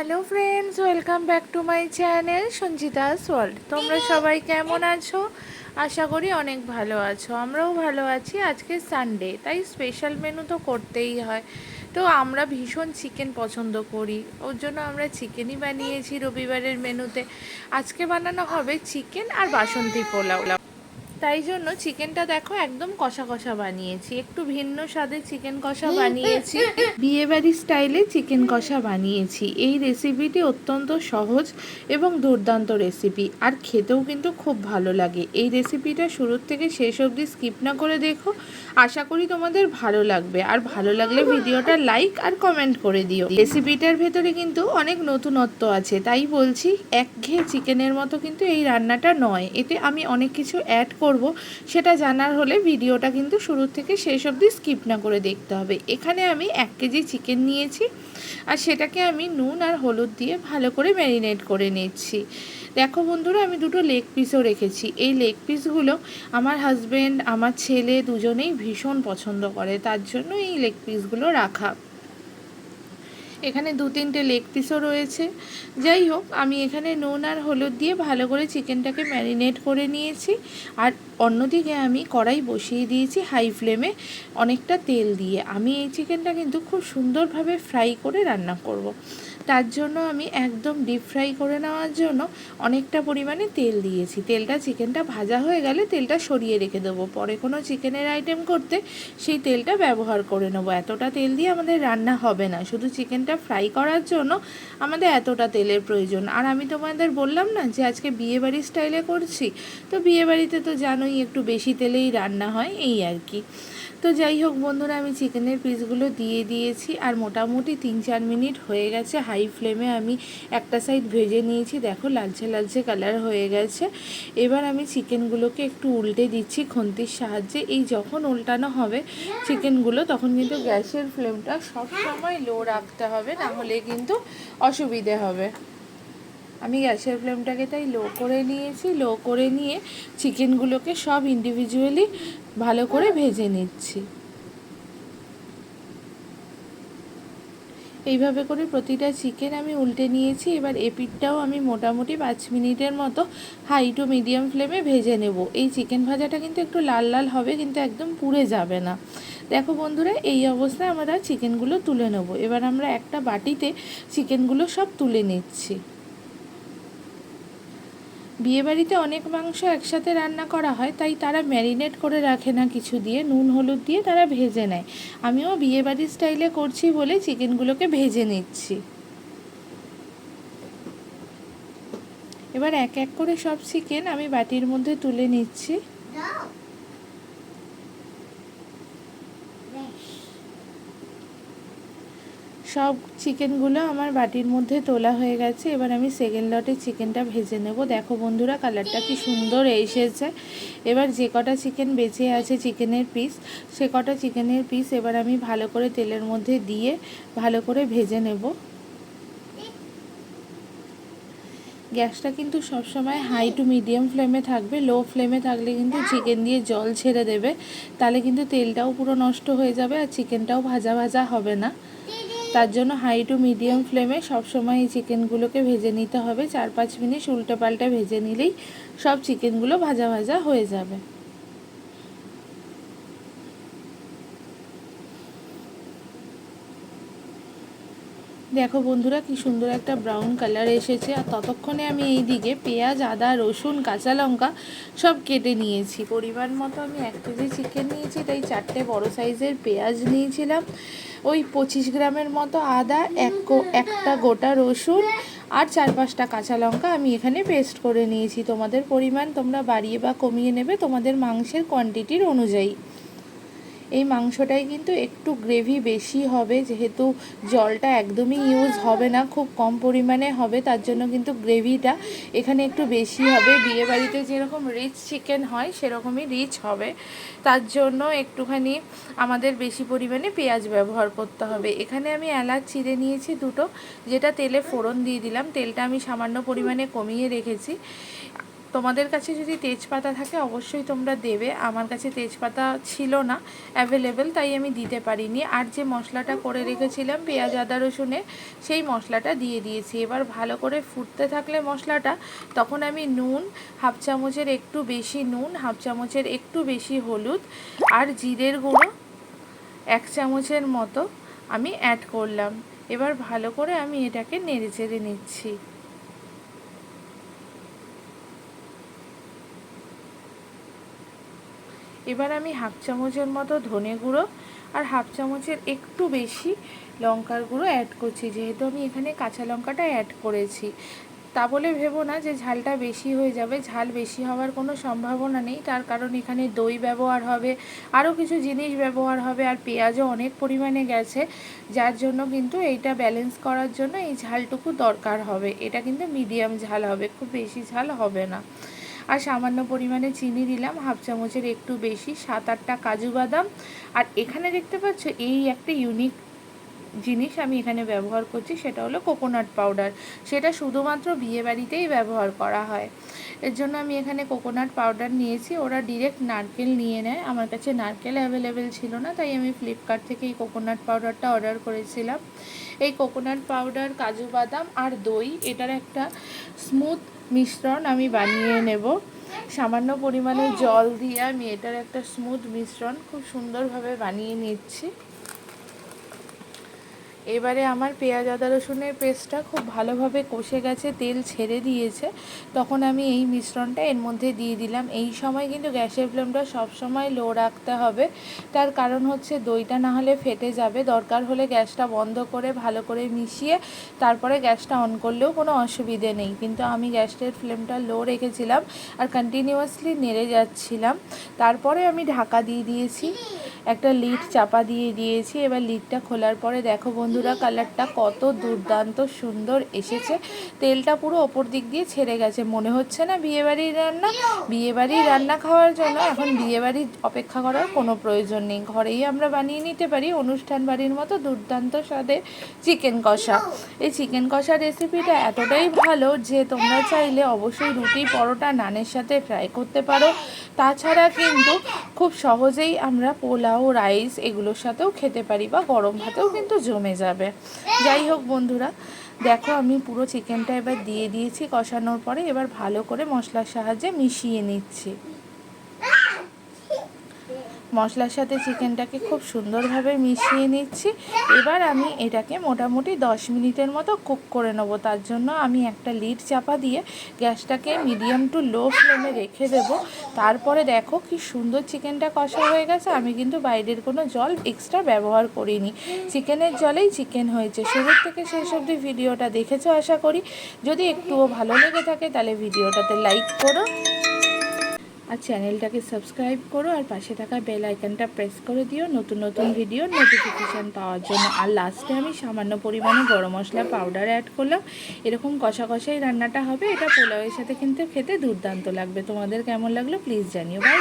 Hello friends welcome back to my channel Sanchita's world তোমরা সবাই কেমন আছো? আশা করি অনেক ভালো আছো। আমরাও ভালো আছি। আজকে সানডে তাই স্পেশাল মেনু তো করতেই হয়। তো আমরা ভীষণ চিকেন পছন্দ করি। ওর জন্য আমরা চিকেনই বানিয়েছি রবিবারের মেনুতে আজকে বানানো হবে চিকেন আর বাসন্তী পোলাও। তাই জন্য চিকেনটা দেখো একদম কষা কষা বানিয়েছি। একটু ভিন্ন স্বাদের চিকেন কষা বানিয়েছি। বিয়েবাড়ি স্টাইলে চিকেন কষা বানিয়েছি। এই রেসিপিটি অত্যন্ত সহজ এবং দুর্দান্ত রেসিপি আর খেতেও কিন্তু খুব ভালো লাগে। এই রেসিপিটা শুরুর থেকে শেষ অবধি স্কিপ না করে দেখো। আশা করি তোমাদের ভালো লাগবে। আর ভালো লাগলে ভিডিওটা লাইক আর কমেন্ট করে দিও। রেসিপিটার ভেতরে কিন্তু অনেক নতুনত্ব আছে। তাই বলছি একঘেয়ে চিকেনের মতো কিন্তু এই রান্নাটা নয়। এতে আমি অনেক কিছু অ্যাড করব, সেটা জানার হলে ভিডিওটা কিন্তু শুরু থেকে শেষ অবধি স্কিপ না করে দেখতে হবে। এখানে আমি এক কেজি চিকেন নিয়েছি আর সেটাকে আমি নুন আর হলুদ দিয়ে ভালো করে ম্যারিনেট করে নিচ্ছি। দেখো বন্ধুরা, আমি দুটো লেগ পিসও রেখেছি। এই লেগ পিসগুলো আমার হাজব্যান্ড আমার ছেলে দুজনেই ভীষণ পছন্দ করে। তার জন্য এই লেগ পিসগুলো রাখা। এখানে দু তিনটে লেগ পিসও রয়েছে। যাই হোক, আমি এখানে নুন আর হলুদ দিয়ে ভালো করে চিকেনটাকে ম্যারিনেট করে নিয়েছি। আর অন্যদিকে আমি কড়াই বসিয়ে দিয়েছি হাই ফ্লেমে অনেকটা তেল দিয়ে। আমি এই চিকেনটা কিন্তু খুব সুন্দরভাবে ফ্রাই করে রান্না করব। তার জন্য আমি একদম ডিপ ফ্রাই করে নেওয়ার জন্য অনেকটা পরিমাণে তেল দিয়েছি। তেলটা চিকেনটা ভাজা হয়ে গেলে তেলটা সরিয়ে রেখে দেবো। পরে কোনো চিকেনের আইটেম করতে সেই তেলটা ব্যবহার করে নেব। এতটা তেল দিয়ে আমাদের রান্না হবে না। শুধু চিকেনটা ফ্রাই করার জন্য আমাদের এতটা তেলের প্রয়োজন। আর আমি তোমাদের বললাম না যে আজকে বিয়েবাড়ি স্টাইলে করছি? তো বিয়েবাড়িতে তো জানোই একটু বেশি তেলেই রান্না হয়, এই আর কি। তো যাই হোক বন্ধুরা, আমি চিকেনের পিসগুলো দিয়ে দিয়েছি। আর মোটামুটি তিন চার মিনিট হয়ে গেছে হাই ফ্লেমে আমি একটা সাইড ভেজে নিয়েছি। দেখো লালচে লালচে কালার হয়ে গেছে। এবার আমি চিকেনগুলোকে একটু উল্টে দিচ্ছি খন্তির সাহায্যে। এই যখন উল্টানো হবে চিকেনগুলো, তখন কিন্তু গ্যাসের ফ্লেমটা সব সময় লো রাখতে হবে, না হলে কিন্তু অসুবিধে হবে। আমি গ্যাসের ফ্লেমটাকে তাই লো করে নিয়েছি। লো করে নিয়ে চিকেনগুলোকে সব ইন্ডিভিজুয়ালি ভালো করে ভেজে নিচ্ছি। এইভাবে করে প্রতিটা চিকেন আমি উল্টে নিয়েছি। এবার এপিটটাও আমি মোটামুটি পাঁচ মিনিটের মতো হাই টু মিডিয়াম ফ্লেমে ভেজে নেব। এই চিকেন ভাজাটা কিন্তু একটু লাল লাল হবে, কিন্তু একদম পুড়ে যাবে না। দেখো বন্ধুরা, এই অবস্থায় আমরা চিকেনগুলো তুলে নেব। এবার আমরা একটা বাটিতে চিকেনগুলো সব তুলে নিচ্ছি। বিয়েবাড়িতে অনেক মাংস একসাথে রান্না করা হয় তাই তারা ম্যারিনেট করে রাখে না কিছু দিয়ে নুন হলুদ দিয়ে তারা ভেজে নেয়। আমিও বিয়েবাড়ির স্টাইলে করছি বলে চিকেনগুলোকে ভেজে নিচ্ছি। এবার এক এক করে সব চিকেন আমি বাটির মধ্যে তুলে নিচ্ছি। সব চিকেনগুলো আমার বাটির মধ্যে তোলা হয়ে গেছে। এবার আমি সেকেন্ড লটে চিকেনটা ভেজে নেব। দেখো বন্ধুরা কালারটা কি সুন্দর এসেছে। এবার যে কটা চিকেন বেঁচে আছে চিকেনের পিস সে কটা চিকেনের পিস এবার আমি ভালো করে তেলের মধ্যে দিয়ে ভালো করে ভেজে নেব। গ্যাসটা কিন্তু সবসময় হাই টু মিডিয়াম ফ্লেমে থাকবে। লো ফ্লেমে থাকলে কিন্তু চিকেন দিয়ে জল ছেড়ে দেবে। তাহলে কিন্তু তেলটাও পুরো নষ্ট হয়ে যাবে আর চিকেনটাও ভাজা ভাজা হবে না। তার জন্য হাই টু মিডিয়াম ফ্লেমে সবসময় এই চিকেনগুলোকে ভেজে নিতে হবে। চার পাঁচ মিনিট উল্টে পাল্টে ভেজে নিলেই সব চিকেনগুলো ভাজা ভাজা হয়ে যাবে। দেখো বন্ধুরা কি সুন্দর একটা ব্রাউন কালার এসেছে। আর ততক্ষণে আমি এই দিকে পেঁয়াজ, আদা, রসুন, কাঁচা লঙ্কা সব কেটে নিয়েছি। পরিমাণ মতো আমি এক কেজি চিকেন নিয়েছি, তাই চারটে বড় সাইজের পেঁয়াজ নিয়েছিলাম। ওই পঁচিশ গ্রামের মতো আদা, এক একটা গোটা রসুন আর চার পাঁচটা কাঁচা লঙ্কা আমি এখানে পেস্ট করে নিয়েছি। তোমাদের পরিমাণ তোমরা বাড়িয়ে বা কমিয়ে নেবে তোমাদের মাংসের কোয়ান্টিটির অনুযায়ী। এই মাংসটাই কিন্তু একটু গ্রেভি বেশি হবে, যেহেতু জলটা একদমই ইউজ হবে না, খুব কম পরিমাণে হবে, তার জন্য কিন্তু গ্রেভিটা এখানে একটু বেশি হবে। বিয়েবাড়িতে যেরকম রিচ চিকেন হয়, সেরকমই রিচ হবে। তার জন্য একটুখানি আমাদের বেশি পরিমাণে পেঁয়াজ ব্যবহার করতে হবে। এখানে আমি এলাচ চিড়ে নিয়েছি দুটো, যেটা তেলে ফোড়ন দিয়ে দিলাম। তেলটা আমি সামান্য পরিমাণে কমিয়ে রেখেছি। তোমাদের কাছে যদি তেজপাতা থাকে, অবশ্যই তোমরা দেবে। আমার কাছে তেজপাতা ছিল না অ্যাভেলেবেল তাই আমি দিতে পারিনি। আর যে মশলাটা করে রেখেছিলাম, পেঁয়াজ, আদা, রসুনে সেই মশলাটা দিয়ে দিয়েছি। এবার ভালো করে ফুটতে থাকলে মশলাটা, তখন আমি নুন, হাফ চামচের একটু বেশি নুন, হাফ চামচের একটু বেশি হলুদ আর জিরের গুঁড়ো এক চামচের মতো আমি অ্যাড করলাম। এবার ভালো করে আমি এটাকে নেড়ে চেড়ে নিচ্ছি। এবার আমি হাফ চামচের মতো ধনে গুঁড়ো আর হাফ চামচের একটু বেশি লঙ্কার গুঁড়ো অ্যাড করছি। যেহেতু আমি এখানে কাঁচা লঙ্কাটা অ্যাড করেছি। তা বলে ভেবো না যে ঝালটা বেশি হয়ে যাবে। ঝাল বেশি হওয়ার কোনো সম্ভাবনা নেই। তার কারণ এখানে দই ব্যবহার হবে, আরও কিছু জিনিস ব্যবহার হবে আর পেঁয়াজও অনেক পরিমাণে গেছে। যার জন্য কিন্তু এইটা ব্যালেন্স করার জন্য এই ঝালটুকু দরকার হবে। এটা কিন্তু মিডিয়াম ঝাল হবে, খুব বেশি ঝাল হবে না। আর সামান্য পরিমাণে চিনি দিলাম, হাফ চামচের একটু বেশি, সাত আটটা কাজু বাদাম। আর এখানে দেখতে পাচ্ছ, এই একটা ইউনিক জিনিস আমি এখানে ব্যবহার করছি, সেটা হলো কোকোনাট পাউডার সেটা শুধুমাত্র বিয়েবাড়িতেই ব্যবহার করা হয়। এর জন্য আমি এখানে কোকোনাট পাউডার নিয়েছি, ওরা ডিরেক্ট নারকেল নিয়ে নেয়। আমার কাছে নারকেল অ্যাভেলেবেল ছিল না, তাই আমি ফ্লিপকার্ট থেকে এই কোকোনাট পাউডারটা অর্ডার করেছিলাম। এই কোকোনাট পাউডার কাজু বাদাম আর দই, এটার একটা স্মুথ মিশ্রণ আমি বানিয়ে নেব। সামান্য পরিমাণে জল দিয়ে আমি এটার একটা স্মুথ মিশ্রণ খুব সুন্দরভাবে বানিয়ে নিচ্ছি। এবারে আমার পেঁয়াজ, আদা, রসুনের পেস্টটা খুব ভালোভাবে কষে গেছে, তেল ছেড়ে দিয়েছে। তখন আমি এই মিশ্রণটা এর মধ্যে দিয়ে দিলাম। এই সময় কিন্তু গ্যাসের ফ্লেমটা সবসময় লো রাখতে হবে। তার কারণ হচ্ছে দইটা না হলে ফেটে যাবে। দরকার হলে গ্যাসটা বন্ধ করে, ভালো করে মিশিয়ে তারপরে গ্যাসটা অন করলেও কোনো অসুবিধে নেই। কিন্তু আমি গ্যাসের ফ্লেমটা লো রেখেছিলাম আর কন্টিনিউয়াসলি নেড়ে যাচ্ছিলাম। তারপরে আমি ঢাকা দিয়ে দিয়েছি। একটা লিড চাপা দিয়ে দিয়েছি। এবার লিডটা খোলার পরে দেখো বন্ধুরা, কালারটা কত দুর্দান্ত সুন্দর এসেছে। তেলটা পুরো ওপর দিক দিয়ে ছেড়ে গেছে। মনে হচ্ছে না বিয়েবাড়ির রান্না। বিয়েবাড়ির রান্না খাওয়ার জন্য এখন বিয়েবাড়ির অপেক্ষা করার কোনো প্রয়োজন নেই। ঘরেই আমরা বানিয়ে নিতে পারি অনুষ্ঠান বাড়ির মতো দুর্দান্ত স্বাদে চিকেন কষা। এই চিকেন কষা রেসিপিটা এতটাই ভালো যে তোমরা চাইলে অবশ্যই রুটি, পরোটা, নানের সাথে ফ্রাই করতে পারো। তাছাড়া কিন্তু খুব সহজেই আমরা পোলাও, রাইস এগুলোর সাথেও খেতে পারি বা গরম ভাতেও কিন্তু জমে যাবে। যাই হোক বন্ধুরা, দেখো আমি পুরো চিকেনটা এবার দিয়ে দিয়েছি, কষানোর পরে এবার ভালো করে মশলার সাহায্যে মিশিয়ে নিচ্ছি। মশলার সাথে চিকেনটাকে খুব সুন্দরভাবে মিশিয়ে নিচ্ছি। এবার আমি এটাকে মোটামুটি দশ মিনিটের মতো কুক করে নেব। তার জন্য আমি একটা লিড চাপা দিয়ে গ্যাসটাকে মিডিয়াম টু লো ফ্লেমে রেখে দেবো। তারপরে দেখো কি সুন্দর চিকেনটা কষা হয়ে গেছে। আমি কিন্তু বাইরের কোনো জল এক্সট্রা ব্যবহার করিনি। চিকেনের জলেই চিকেন হয়েছে। শুরুর থেকে শেষ অবধি ভিডিওটা দেখেছ আশা করি। যদি একটুও ভালো লেগে থাকে তাহলে ভিডিওটাতে লাইক করো। আর চ্যানেলটাকে সাবস্ক্রাইব করো আর পাশে থাকা বেল আইকনটা প্রেস করে দিও। নতুন নতুন ভিডিও নোটিফিকেশান পাওয়ার জন্য। আর লাস্টে আমি সামান্য পরিমাণে গরম মশলা পাউডার অ্যাড করলাম। এরকম কষা কষাই রান্নাটা হবে। এটা পোলাওয়ের সাথে কিন্তু খেতে দুর্দান্ত লাগবে। তোমাদের কেমন লাগল প্লিজ জানিও। বাই